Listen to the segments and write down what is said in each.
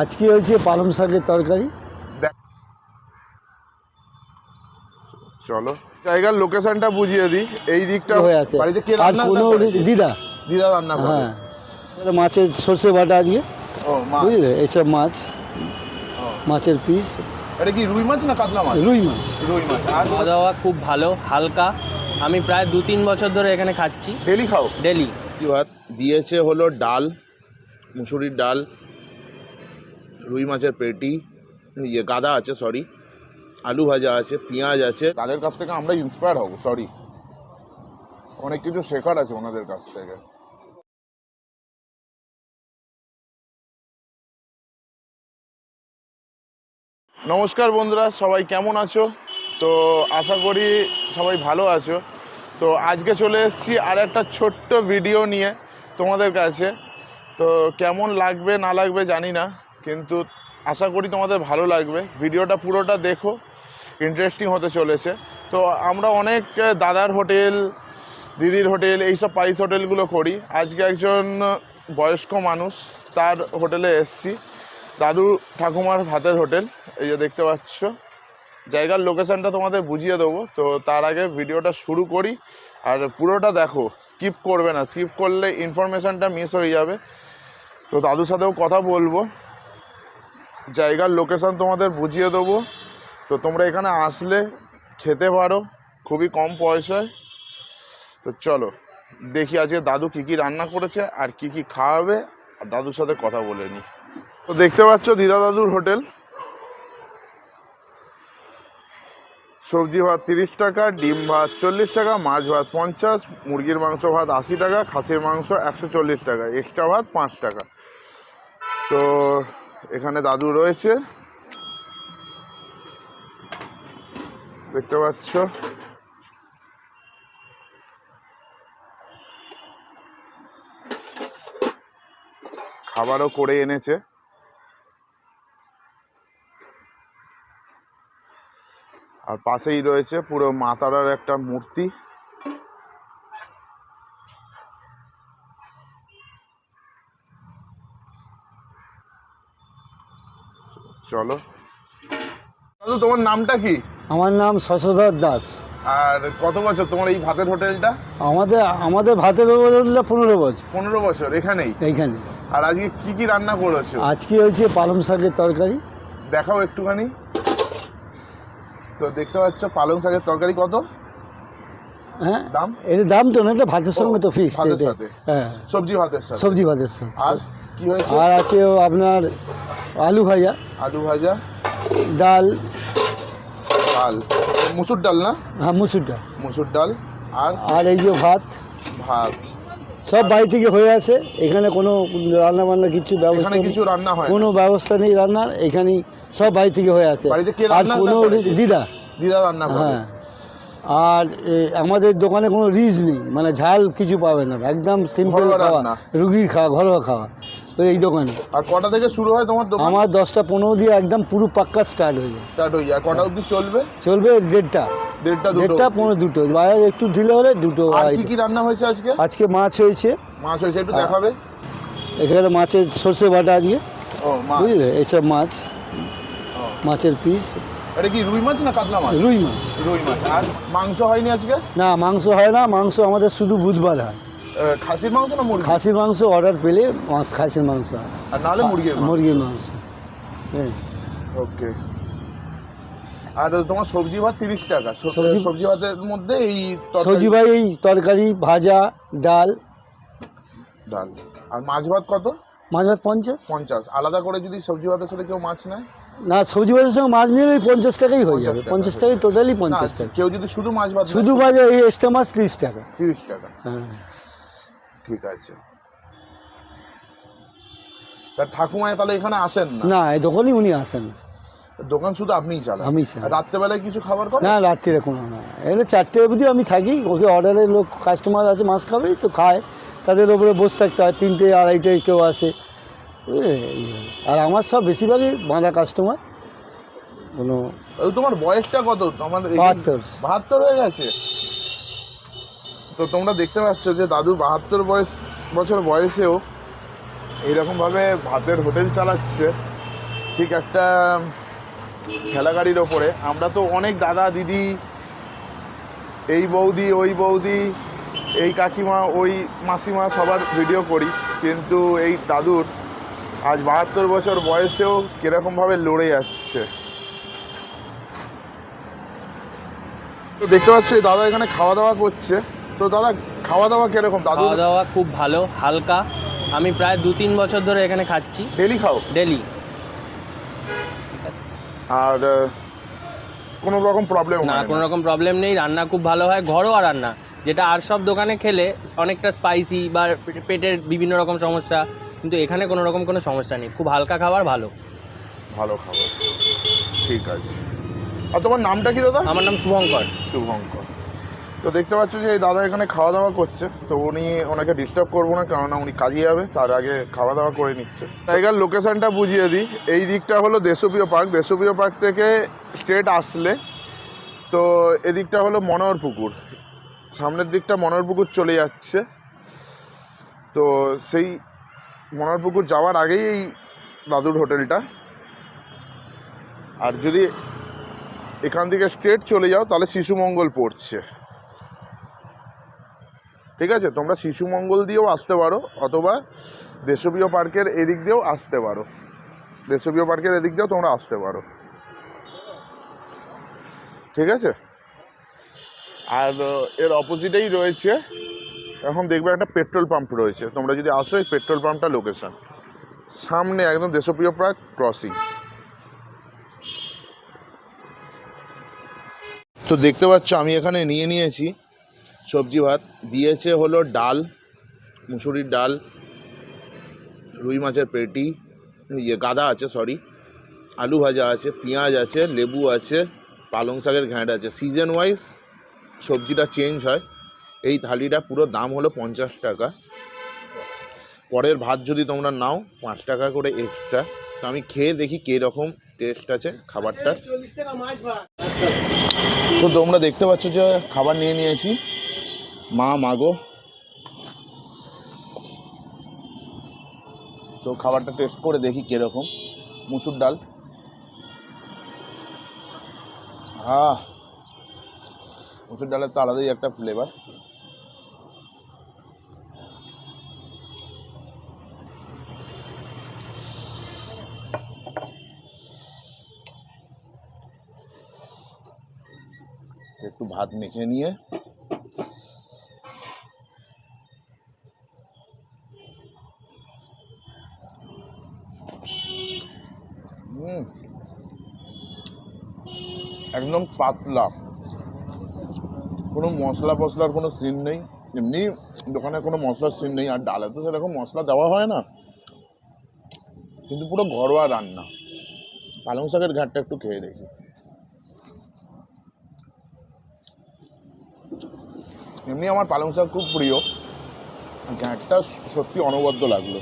আজকে হয়েছে পালং শাকের তরকারি। চলো। জায়গার লোকেশনটা বুঝিয়ে দিই। এই দিকটা হয়ে আছে। বাড়িতে কে আর রান্না কোনো করে দিদা? দিদা রান্না করে। হ্যাঁ। এবারে মাছের সর্ষে বাটা আজকে। ও মাছ। বুঝলে? এইসব মাছ। ও। মাছের পিস। এটা কি রুই মাছ না কাতলা মাছ? রুই মাছ। রুই মাছ। আর খাওয়া দাওয়া খুব ভালো হালকা। আমি প্রায় দু তিন বছর ধরে এখানে খাচ্ছি। ডেলি খাও? ডেলি। কি ভাত? দিয়েছে হলো ডাল মুসুরির ডাল। রুই মাছের পেটি ইয়ে গাদা আছে সরি আলু ভাজা আছে, পেঁয়াজ আছে। তাদের কাছ থেকে আমরা ইন্সপায়ার হব সরি অনেক কিছু শেখার আছে ওনাদের কাছ থেকে। নমস্কার বন্ধুরা, সবাই কেমন আছো? তো আশা করি সবাই ভালো আছো। তো আজকে চলে এসেছি আর একটা ছোট্ট ভিডিও নিয়ে তোমাদের কাছে। তো কেমন লাগবে, না লাগবে জানি না। কিন্তু আশা করি তোমাদের ভালো লাগবে। ভিডিওটা পুরোটা দেখো। ইন্টারেস্টিং হতে চলেছে। তো আমরা অনেক দাদার হোটেল, দিদির হোটেল, এইসব পাইস হোটেলগুলো করি। আজকে একজন বয়স্ক মানুষ তার হোটেলে এসছি। দাদু ঠাকুমার ভাতের হোটেল। এই যে দেখতে পাচ্ছ। জায়গার লোকেশানটা তোমাদের বুঝিয়ে দেবো। তো তার আগে ভিডিওটা শুরু করি। আর পুরোটা দেখো। স্কিপ করবে না। স্কিপ করলে ইনফরমেশানটা মিস হয়ে যাবে। তো দাদুর সাথেও কথা বলব। জায়গার লোকেশান তোমাদের বুঝিয়ে দেবো। তো তোমরা এখানে আসলে খেতে পারো, খুবই কম পয়সায়। তো চলো, দেখি আজকে দাদু কী কী রান্না করেছে আর কি কি খাওয়াবে, আর দাদুর সাথে কথা বলে নিই তো দেখতে পাচ্ছ দিদা দাদুর হোটেল। সবজি ভাত তিরিশ টাকা, ডিম ভাত চল্লিশ টাকা, মাছ ভাত পঞ্চাশ, মুরগির মাংস ভাত আশি টাকা, খাসির মাংস একশো চল্লিশ টাকা এক্সট্রা ভাত পাঁচ টাকা। তো এখানে দাদু রয়েছে। দেখতে পাচ্ছ? খাবারও করে এনেছে। আর পাশেই রয়েছে পুরো মা তারার একটা মূর্তি। চলো। দাদু তোমার নামটা কি? আমার নাম শশধর দাস। আর কত বছর তোমার এই ভাতের হোটেলটা? আমাদের আমাদের ভাতের হোটেলটা পনেরো বছর। পনেরো বছর এখানেই? এইখানে। আর আজকে কি কি রান্না করেছ? আজকে হয়েছে পালং শাকের তরকারি। দেখাও একটুখানি। তো দেখতে পাচ্ছ পালং শাকের তরকারি কত? হ্যাঁ দাম? এর দাম তো না এটা ভাতের সঙ্গে তো ফিক্স ভাতের সাথে। হ্যাঁ। সবজি ভাতের সাথে? সবজি ভাতের সঙ্গে আর আর আছে আপনার আলু ভাজা। আলু ভাজা। ডাল। ডাল। মুসুর ডাল না? হ্যাঁ মুসুর ডাল। মুসুর ডাল। আর? আর এই যে ভাত। ভাত। সব বাড়ি থেকে হয়ে আসে। এখানে কোনো রান্না বান্না কিছু ব্যবস্থা কিছু রান্না হয় কোনো ব্যবস্থা নেই রান্নার। এখানেই সব বাড়ি থেকে হয়ে আসে। আর কোনো দিদা। দিদা রান্না করে? হ্যাঁ। আর আমাদের দোকানে কোনো রিচ নেই মানে ঝাল কিছু পাবে না একদম সিম্পল খাওয়া। রুগীর খাওয়া ঘরোয়া খাওয়া এই দোকানে। আর কটা থেকে শুরু হয় তোমার দোকান? আমার দশটা পনেরো দিয়ে একদম পুরো পাক্কা স্টার্ট হয়ে যায়। স্টার্ট হয়ে যায়। কটা অবধি চলবে? চলবে দেড়টা। দেড়টা দেড়টা পনেরো দুটো। বাইরে একটু ঢিলে হলে দুটো আর কি রান্না হয়েছে আজকে? আজকে মাছ হয়েছে। মাছ হয়েছে একটু দেখাবে? এখানে মাছের সর্ষে বাটা আজকে। বুঝলে? এইসব মাছ। মাছের পিস এটা কি রুই মাছ না কাতলা মাছ? রুই মাছ। রুই মাছ। আর মাংস হয়নি আজকে? না মাংস হয় না মাংস আমাদের শুধু বুধবার হয়। খাসির মাংস না মুরগি খাসির মাংস অর্ডার পেলে মাছ খাসির মাংস হয়। আর নাহলে মুরগির মুরগির মাংস। হ্যাঁ। ওকে। আর তোমার সবজি ভাত তিরিশ টাকা। সবজি- সবজি ভাতের মধ্যে এই সবজি ভাই এই তরকারি ভাজা ডাল। ডাল। আর মাছ ভাত কত? মাছ ভাত পঞ্চাশ। পঞ্চাশ। আলাদা করে যদি সবজি ভাতের সাথে কেউ মাছ নেয়? না সবজি ভাতের সঙ্গে মাছ নিলে পঞ্চাশ টাকাই হয়ে যাবে। পঞ্চাশ টাকাই টোটালি পঞ্চাশ টাকা। কেউ যদি শুধু মাছ শুধু ভাজা এই এক্সট্রা মাছ তিরিশ টাকা। তিরিশ টাকা। হ্যাঁ। ঠিক আছে। তা ঠাকুমায় তাহলে এখানে আসেন না? না এই দোকানই উনি আসেন। দোকান শুধু আপনিই চালান? আমি রাত্রেবেলায় কিছু খাবার করেন? না রাত্রিরে কোনো না। এখানে চারটে অবধি আমি থাকি। ওকে অর্ডারের লোক কাস্টমার আছে মাছ খাবেই তো খায়। তাদের ওপরে বসে থাকতে হয়। তিনটে আড়াইটায় কেউ আসে। আর আমার সব বেশিরভাগই বাঁধা কাস্টমার কোনো তোমার বয়সটা কত? তোমার বাহাত্তর। বাহাত্তর হয়ে গেছে? তো তোমরা দেখতে পাচ্ছ যে দাদু বাহাত্তর বয়স বছর বয়সেও এইরকমভাবে ভাতের হোটেল চালাচ্ছে। ঠিক একটা ঠেলা গাড়ির ওপরে। আমরা তো অনেক দাদা দিদি এই বৌদি ওই বৌদি এই কাকিমা ওই মাসিমা সবার ভিডিও করি। কিন্তু এই দাদুর আজ বাহাত্তর বছর বয়সেও কীরকমভাবে লড়ে যাচ্ছে। তো দেখতে পাচ্ছি দাদা এখানে খাওয়া দাওয়া করছে। তো দাদা খাওয়া দাওয়া কীরকম? দাদু? খাওয়া দাওয়া খুব ভালো হালকা। আমি প্রায় দু তিন বছর ধরে এখানে খাচ্ছি। ডেলি খাও? ডেলি। আর কোনো রকম প্রবলেম না কোনো রকম প্রবলেম নেই রান্না খুব ভালো হয় ঘরোয়া রান্না। যেটা আর সব দোকানে খেলে অনেকটা স্পাইসি বা পেটের বিভিন্ন রকম সমস্যা কিন্তু এখানে কোনো রকম কোনো সমস্যা নেই। খুব হালকা খাবার ভালো। ভালো খাবার। ঠিক আছে। আর তোমার নামটা কি দাদা? আমার নাম শুভঙ্কর। শুভঙ্কর। তো দেখতে পাচ্ছ যে এই দাদা এখানে খাওয়া দাওয়া করছে। তো উনি ওনাকে ডিস্টার্ব করব না কেননা উনি কাজে যাবে তার আগে খাওয়া দাওয়া করে নিচ্ছে। জায়গার লোকেশানটা বুঝিয়ে দিই। এই দিকটা হলো দেশপ্রিয় পার্ক দেশপ্রিয় পার্ক থেকে স্ট্রেট আসলে তো এদিকটা হলো মনোহর পুকুর সামনের দিকটা মনোহর পুকুর চলে যাচ্ছে। তো সেই মনোহর পুকুর যাওয়ার আগেই এই দাদুর হোটেলটা। আর যদি এখান থেকে স্ট্রেট চলে যাও, তাহলে শিশুমঙ্গল পড়ছে। ঠিক আছে? তোমরা শিশুমঙ্গল দিয়েও আসতে পারো, অথবা দেশপ্রিয় পার্কের এদিক দিয়েও আসতে পারো। দেশপ্রিয় পার্কের এদিক দিয়েও তোমরা আসতে পারো। ঠিক আছে? আর এর অপোজিটেই রয়েছে এখন দেখবে একটা পেট্রোল পাম্প রয়েছে। তোমরা যদি আসো এই পেট্রোল পাম্পটা লোকেশান সামনে একদম দেশপ্রিয় পার্ক ক্রসিং তো দেখতে পাচ্ছ, আমি এখানে নিয়ে নিয়েছি সবজি ভাত। দিয়েছে হলো ডাল, মুসুরির ডাল, রুই মাছের পেটি ইয়ে গাদা আছে সরি আলু ভাজা আছে, পেঁয়াজ আছে, লেবু আছে, পালং শাকের ঘ্যাঁট আছে। সিজন ওয়াইজ সবজিটা চেঞ্জ হয়। এই থালিটা পুরো দাম হলো পঞ্চাশ টাকা। পরের ভাত যদি তোমরা নাও, পাঁচ টাকা করে এক্সট্রা তো আমি খেয়ে দেখি কীরকম টেস্ট আছে খাবারটা। তো তোমরা দেখতে পাচ্ছ যে খাবার নিয়ে নিয়েছি। মা মাগো তো খাবারটা টেস্ট করে দেখি কীরকম। মুসুর ডাল। হ্যাঁ মুসুর ডালের তো আলাদাই একটা ফ্লেভার একটু ভাত মেখে নিয়ে। একদম পাতলা। কোনো মশলা ফসলার কোনো সিন নেই। এমনি দোকানে কোনো মশলার সিন নেই। আর ডালে তো সেরকম মশলা দেওয়া হয় না। কিন্তু পুরো ঘরোয়া রান্না। পালং শাকের ঘাটটা একটু খেয়ে দেখি। এমনি আমার পালং শাক খুব প্রিয়। ঘ্যাঁটটা সত্যি অনবদ্য লাগল।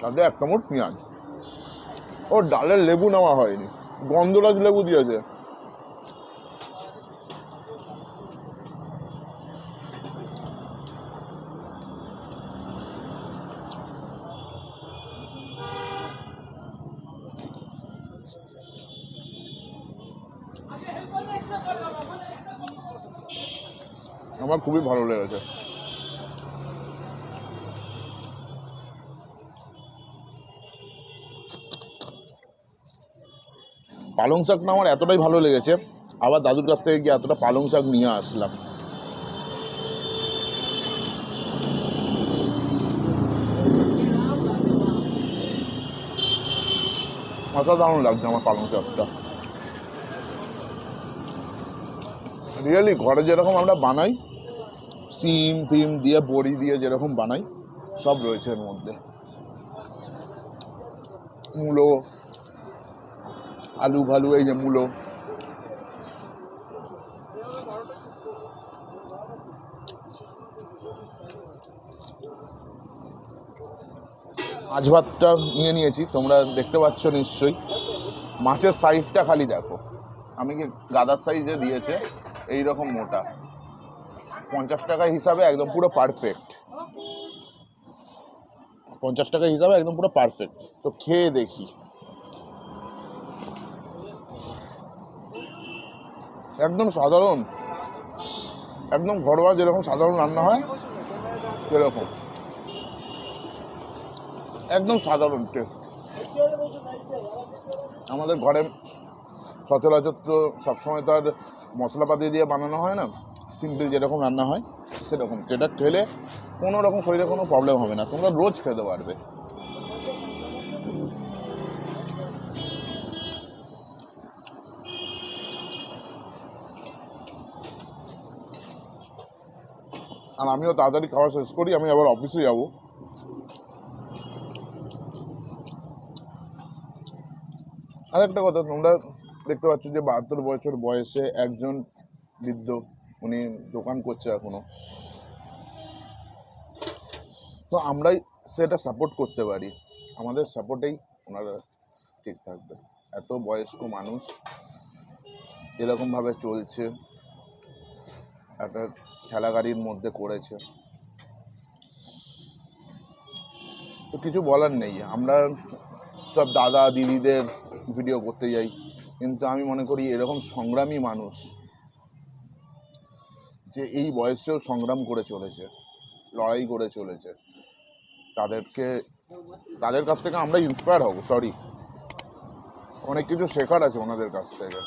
তাতে এক কামড় পেঁয়াজ। ও ডালের লেবু নেওয়া হয়নি। গন্ধরাজ লেবু দিয়েছে। আমার খুবই ভালো লেগেছে। পালং শাকটা আমার এতটাই ভালো লেগেছে, আবার দাদুর কাছ থেকে গিয়ে এতটা পালং শাক নিয়ে আসলাম। অসাধারণ লাগছে আমার পালং শাকটা। রিয়েলি ঘরে যেরকম আমরা বানাই সিম ফিম দিয়ে, বড়ি দিয়ে যেরকম বানাই, সব রয়েছে এর মধ্যে। মূলো, আলু ভালু, এই যে মূলো। মাছ ভাতটা নিয়ে নিয়েছি, তোমরা দেখতে পাচ্ছ নিশ্চয়ই। মাছের সাইজটা খালি দেখো। আমি কি গাদার সাইজে দিয়েছে? এই রকম মোটা। পঞ্চাশ টাকা হিসাবে একদম পুরো পারফেক্ট পঞ্চাশ টাকা হিসাবে একদম পুরো পারফেক্ট তো খেয়ে দেখি। একদম সাধারণ। একদম ঘরোয়া যেরকম সাধারণ রান্না হয়, সেরকম। একদম সাধারণ টেস্ট আমাদের ঘরে সচরাচর তো সবসময় তো আর মশলাপাতি দিয়ে বানানো হয় না। সিম্পল যেরকম রান্না হয়, সেরকম। যেটা খেলে কোনো রকম শরীরে কোনো প্রবলেম হবে না। তোমরা রোজ খেতে পারবে আর আমিও তাড়াতাড়ি খাওয়া শেষ করি, আমি আবার অফিসে যাব। আর একটা কথা, তোমরা দেখতে পাচ্ছ যে বাহাত্তর বছর বয়সে একজন বৃদ্ধ উনি দোকান করছে এখনও। তো আমরাই সেটা সাপোর্ট করতে পারি। আমাদের সাপোর্টেই ওনারা ঠিক থাকবে। এত বয়স্ক মানুষ এরকমভাবে চলছে, একটা ঠেলা গাড়ির মধ্যে করেছে। তো কিছু বলার নেই, আমরা সব দাদা, দিদিদের ভিডিও করতে যাই। কিন্তু আমি মনে করি এরকম সংগ্রামী মানুষ যে এই বয়সেও সংগ্রাম করে চলেছে, লড়াই করে চলেছে। তাদেরকে, তাদের কাছ থেকে আমরা ইন্সপায়ার হব সরি অনেক কিছু শেখার আছে ওনাদের কাছ থেকে।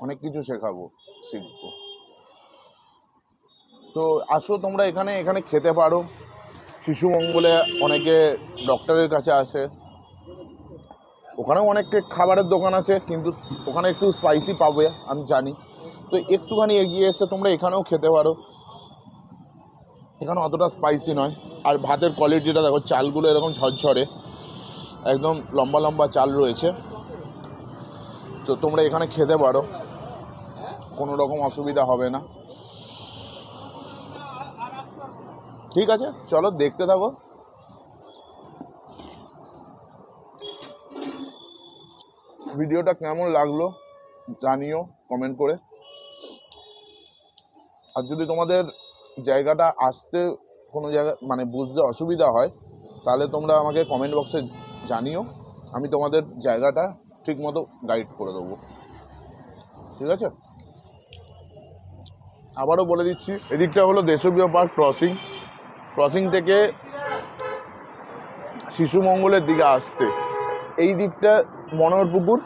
অনেক কিছু শেখাবো, শিখব। তো আসো তোমরা এখানে এখানে খেতে পারো। শিশু মঙ্গলে অনেকে ডক্টরের কাছে আসে। ওখানেও অনেক খাবারের দোকান আছে, কিন্তু ওখানে একটু স্পাইসি পাবে আমি জানি। তো একটুখানি এগিয়ে এসে তোমরা এখানেও খেতে পারো। এখানে অতটা স্পাইসি নয়। আর ভাতের কোয়ালিটিটা দেখো, চালগুলো এরকম ঝরঝরে। একদম লম্বা লম্বা চাল রয়েছে। তো তোমরা এখানে খেতে পারো। কোনো রকম অসুবিধা হবে না। ঠিক আছে, চলো দেখতে থাকো। ভিডিওটা কেমন লাগল জানিও কমেন্ট করে। আর যদি তোমাদের জায়গাটা আসতে কোনো জায়গা মানে বুঝতে অসুবিধা হয়, তাহলে তোমরা আমাকে কমেন্ট বক্সে জানিও। আমি তোমাদের জায়গাটা ঠিক মতো গাইড করে দেবো। ঠিক আছে? আবারও বলে দিচ্ছি, এদিকটা হলো দেশপ্রিয় পার্ক ক্রসিং ক্রসিং থেকে শিশু মঙ্গলের দিকে আসতে। এই দিকটা মনোহর পুকুর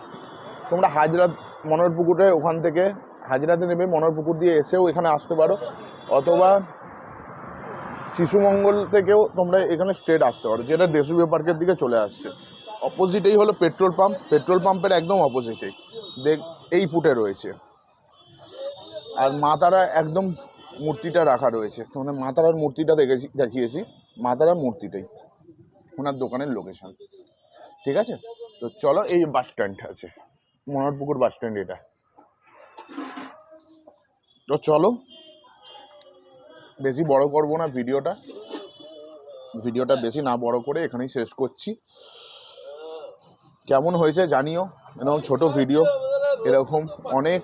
তোমরা হাজরা মনোহর পুকুরে ওখান থেকে হাজরাতে নেবে মনোহর পুকুর দিয়ে এসেও এখানে আসতে পারো। অথবা শিশুমঙ্গল থেকেও তোমরা এখানে স্ট্রেট আসতে পারো, যেটা দেশপ্রিয় পার্কের দিকে চলে আসছে। অপোজিটেই হলো পেট্রোল পাম্প পেট্রোল পাম্পের একদম অপোজিটেই দেখ, এই ফুটে রয়েছে। আর মা তারা একদম মূর্তিটা রাখা রয়েছে। তোমাদের মা তারার মূর্তিটা দেখেছি দেখিয়েছি। মা তারার মূর্তিটাই। ওনার দোকানের লোকেশন ঠিক আছে? তো চলো এই বাস স্ট্যান্ড আছে। মনোহরপুকুর বাস স্ট্যান্ড এটা। তো চলো। বেশি বড় করব না ভিডিওটা। ভিডিওটা বেশি না বড় করে এখানেই শেষ করছি। কেমন হয়েছে জানিও। এরকম ছোট ভিডিও, এরকম অনেক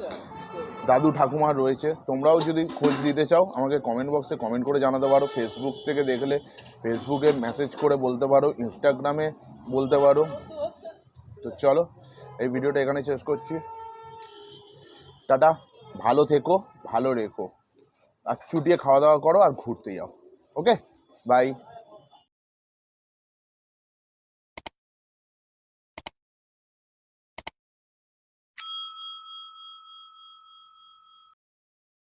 দাদু ঠাকুমা রয়েছে। তোমরাও যদি খোঁজ দিতে চাও, আমাকে কমেন্ট বক্সে কমেন্ট করে জানাতে পারো। ফেসবুক থেকে দেখলে ফেসবুকে মেসেজ করে বলতে পারো। ইনস্টাগ্রামে বলতে পারো। তো চলো, এই ভিডিওটা এখানে শেষ করছি। টাটা। ভালো থেকো, ভালো রেখো। আর চুটিয়ে খাওয়া দাওয়া করো আর ঘুরতে যাও। ওকে? বাই।